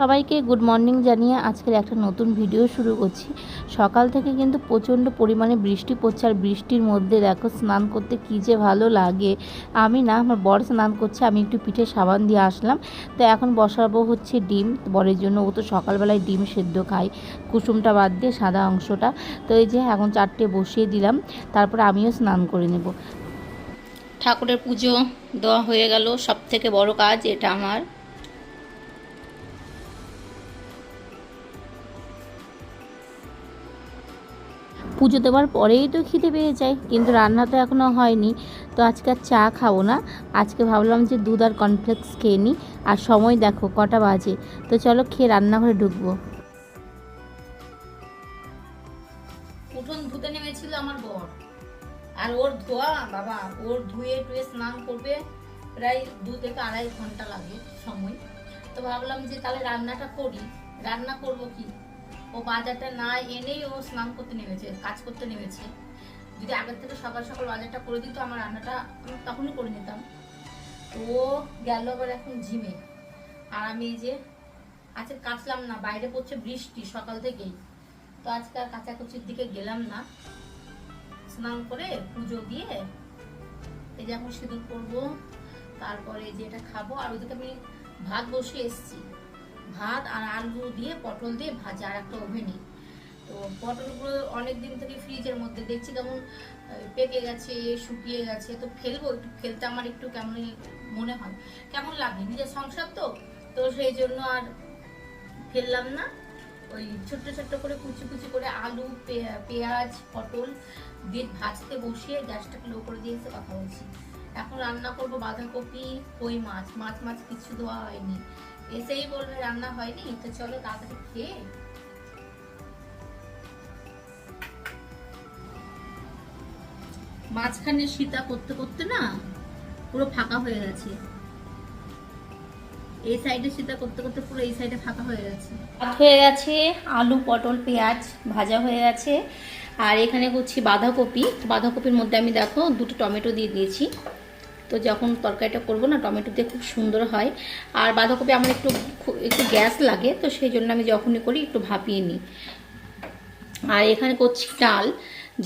সবাইকে good morning জানিয়ে আজকের একটা নতুন ভিডিও শুরু করছি। সকাল থেকে কিন্তু প্রচণ্ড পরিমাণে বৃষ্টি পড়ছে আর বৃষ্টির মধ্যে দেখো স্নান করতে কী যে ভালো লাগে। আমি না, আমার বর স্নান করছে, আমি একটু পিঠে সাবান দিয়ে আসলাম। তো এখন বসাবো হচ্ছে ডিম, বরের জন্য ও তো সকালবেলায় ডিম সেদ্ধ খায়। কুসুমটা বাদ দিয়ে সাদা অংশটা। তো এই যে এখন চারটে বসিয়ে দিলাম, তারপরে আমিও স্নান করে নেব। ঠাকুরের পুজো দেওয়া হয়ে গেল সব থেকে বড় কাজ এটা আমার। পুজো দেওয়ার পরেই তো খিদে পেয়ে যায়, কিন্তু রান্না তো এখনও হয়নি। তো আজকে আর চা খাব না, আজকে ভাবলাম যে দুধ আর কর্নফ্লেক্স খেয়ে নিই আর সময় দেখো, কটা বাজে। তো চলো খেয়ে রান্নাঘরে ঢুকবো। উঠোন ধুতে নেমেছিল আমার বর, আর ওর ধোয়া, বাবা, ওর ধুয়ে টুয়ে স্নান করবে, প্রায় দু থেকে আড়াই ঘণ্টা লাগে সময়। তো ভাবলাম যে তাহলে রান্নাটা করি, রান্না করব কি? ও বাজারটা না এনেই ও স্নান করতে নেমেছে, কাজ করতে নেমেছে। যদি আগের থেকে সকাল সকাল বাজারটা করে দিত, আমার রান্নাটা আমি তখনই করে নিতাম। তো ও গেল আবার এখন জিমে। আর আমি এই যে আজকে কাচলাম না, বাইরে পড়ছে বৃষ্টি সকাল থেকেই। তো আজকে আর কাচাকুচির দিকে গেলাম না। স্নান করে পুজো দিয়ে এই যে এখন সিঁদুর করব তারপরে যে এটা খাব, আর ওদিকে আমি ভাত বসিয়ে এসেছি। ভাত আর আলু দিয়ে পটল দিয়ে ভাজা আর একটা ওভেনে তো পটলগুলো অনেক দিন থেকে ফ্রিজের মধ্যে দেখছি কেমন পেকে গেছে, শুকিয়ে গেছে। তো ফেলব একটু, ফেলতে আমার একটু কেমন মনে হয়। কেমন লাগে নিজের সংসার তো? তো সেই জন্য আর ফেললাম না। ওই ছোট্ট ছোট্ট করে কুচি কুচি করে আলু পেঁয়াজ, পটল দিয়ে ভাজতে বসিয়ে গ্যাসটাকে লো করে দিয়ে এসে কথা বলছি। এখন রান্না করব বাঁধাকপি, কই মাছ? মাছ মাছ কিছু দেওয়া হয়নি। এসেই বলবে রান্না হয়নি, তো চলো তাড়াতাড়ি খেয়ে মাঝখানে সীতা করতে করতে না পুরো ফাঁকা হয়ে গেছে। এই সাইডে সীতা করতে করতে পুরো এই সাইডে ফাঁকা হয়ে গেছে। হয়ে গেছে আলু, পটল, পেঁয়াজ ভাজা হয়ে গেছে। আর এখানে করছি বাঁধাকপি। বাঁধাকপির মধ্যে আমি দেখো দুটো টমেটো দিয়ে দিয়েছি। তো যখন তরকারিটা করব না, টমেটো দিয়ে খুব সুন্দর হয়। আর বাঁধাকপি আমার একটু একটু গ্যাস লাগে, তো সেই জন্য আমি যখনই করি একটু ভাপিয়ে নিই। আর এখানে করছি ডাল।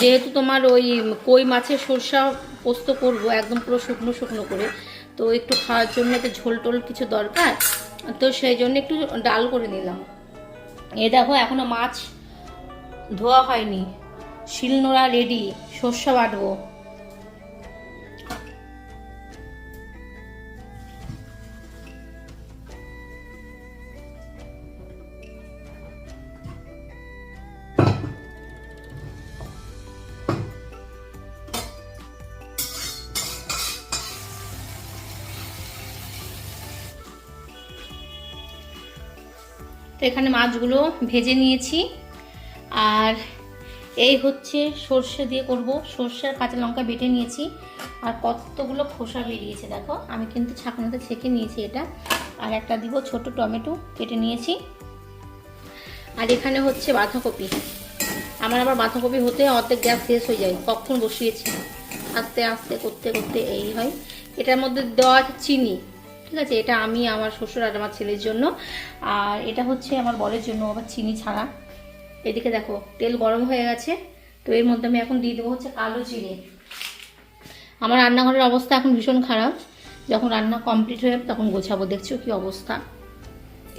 যেহেতু তোমার ওই কই মাছের সরষা পোস্ত করব, একদম পুরো শুকনো শুকনো করে, তো একটু খাওয়ার জন্য একটু ঝোল টোল কিছু দরকার, তো সেই জন্য একটু ডাল করে নিলাম। এ দেখো, এখনও মাছ ধোয়া হয়নি। শিলনোড়া রেডি সর্ষা বাটবো। তো এখানে মাছগুলো ভেজে নিয়েছি। আর এই হচ্ছে সর্ষে দিয়ে করব। সর্ষে আর কাঁচা লঙ্কা বেটে নিয়েছি। আর কতগুলো খোসা বেরিয়েছে দেখো। আমি কিন্তু ছাঁকনাতে ছেঁকে নিয়েছি এটা। আর একটা দিব ছোট টমেটো কেটে নিয়েছি। আর এখানে হচ্ছে বাঁধাকপি। আমার আবার বাঁধাকপি হতে অর্ধেক গ্যাস শেষ হয়ে যায়। কখন বসিয়েছি? আস্তে আস্তে, করতে করতে এই হয়। এটার মধ্যে দেওয়া চিনি। ঠিক আছে, এটা আমি আমার শ্বশুর আর আমার ছেলের জন্য। আর এটা হচ্ছে আমার বরের জন্য, আবার চিনি ছাড়া। এদিকে দেখো, তেল গরম হয়ে গেছে, তো এর মধ্যে আমি এখন দিয়ে দেবো হচ্ছে কালো জিরে আমার রান্নাঘরের অবস্থা এখন ভীষণ খারাপ। যখন রান্না কমপ্লিট হয়ে তখন গোছাবো। দেখছ কি অবস্থা?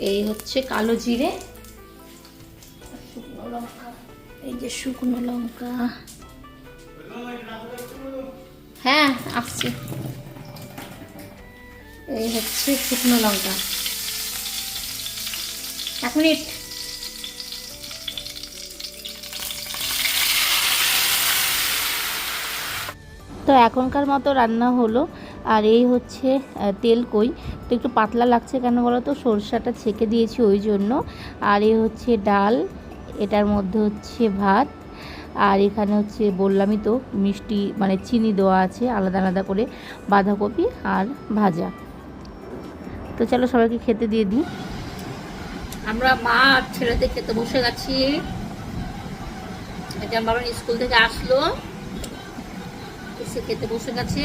এই হচ্ছে কালো জিরে, শুকনো লঙ্কা। এই যে শুকনো লঙ্কা। হ্যাঁ আসছি। এই হচ্ছে শুকনো লঙ্কা। এক মিনিট। তো এখনকার মতো রান্না হলো, আর এই হচ্ছে তেল কই। তো একটু পাতলা লাগছে কেন বলো তো? সরষাটা ছেঁকে দিয়েছি ওই জন্য। আর এই হচ্ছে ডাল, এটার মধ্যে হচ্ছে ভাত, আর এখানে হচ্ছে বললামই তো, মিষ্টি মানে চিনি দেওয়া আছে, আলাদা আলাদা করে বাঁধাকপি আর ভাজা। তো চলো সবাইকে খেতে দিয়ে দিই। আমরা মা আর ছেলেতে খেতে বসে গেছি। এটা স্কুল থেকে আসলো খেতে বসে গেছে।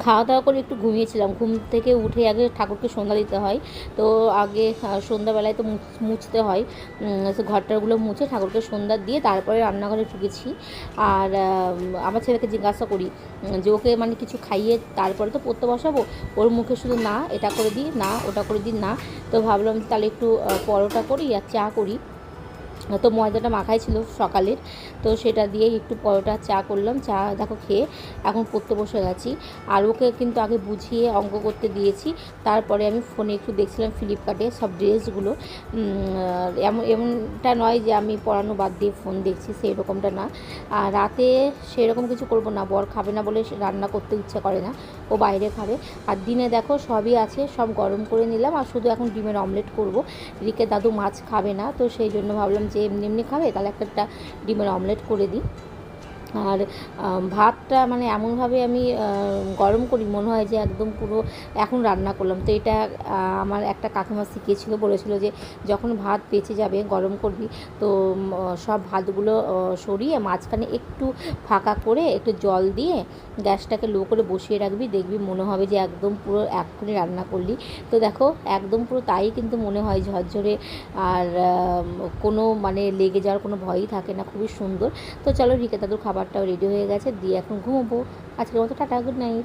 খাওয়া দাওয়া করে একটু ঘুমিয়েছিলাম। ঘুম থেকে উঠে আগে ঠাকুরকে সন্ধ্যা দিতে হয়। তো আগে সন্ধ্যাবেলায় তো মুছ- মুছতে হয়। ঘরটারগুলো মুছে ঠাকুরকে সন্ধ্যা দিয়ে তারপরে রান্নাঘরে ঢুকেছি। আর আমার ছেলেকে জিজ্ঞাসা করি যে ওকে মানে কিছু খাইয়ে তারপরে তো পড়তে বসাবো? ওর মুখে শুধু না, এটা করে দিই, না, ওটা করে দিই, না। তো ভাবলাম তাহলে একটু পরোটা করি আর চা করি। তো ময়দাটা মাখাই ছিল সকালের। তো সেটা দিয়ে একটু পরোটা চা করলাম। চা দেখো খেয়ে এখন পড়তে বসে গেছি। আর ওকে কিন্তু আগে বুঝিয়ে অঙ্ক করতে দিয়েছি। তারপরে আমি ফোনে একটু দেখছিলাম ফ্লিপকার্টে সব ড্রেসগুলো। এমন, এমনটা নয় যে আমি পড়ানো বাদ দিয়ে ফোন দেখছি সেই রকমটা না। আর রাতে সেরকম কিছু করব না। বর খাবে না বলে রান্না করতে ইচ্ছে করে না। ও বাইরে খাবে। আর দিনে দেখো সবই আছে, সব গরম করে নিলাম আর শুধু এখন ডিমের অমলেট করব। রিকে দাদু মাছ খাবে না, তো সেই জন্য ভাবলাম যে এমনি এমনি খাবে, তাহলে একটা ডিমের অমলেট করে দিই। আর ভাতটা মানে এমনভাবে আমি গরম করি, মনে হয় যে একদম পুরো এখন রান্না করলাম। তো এটা আমার একটা কাকিমা শিখিয়েছিল, বলেছিল যে যখন ভাত বেঁচে যাবে, গরম করবি, তো সব ভাতগুলো সরিয়ে মাঝখানে একটু ফাঁকা করে একটু জল দিয়ে গ্যাসটাকে লো করে বসিয়ে রাখবি, দেখবি মনে হবে যে একদম পুরো এক্ষুনি রান্না করলি। তো দেখো, একদম পুরো তাই কিন্তু মনে হয় ঝরঝরে আর কোনো মানে লেগে যাওয়ার কোনো ভয়ই থাকে না, খুবই সুন্দর। তো চলো রিকে দাদুর খাবারটাও রেডি হয়ে গেছে দিয়ে এখন ঘুমবো। আজকের মতো টাটা গুড নাইট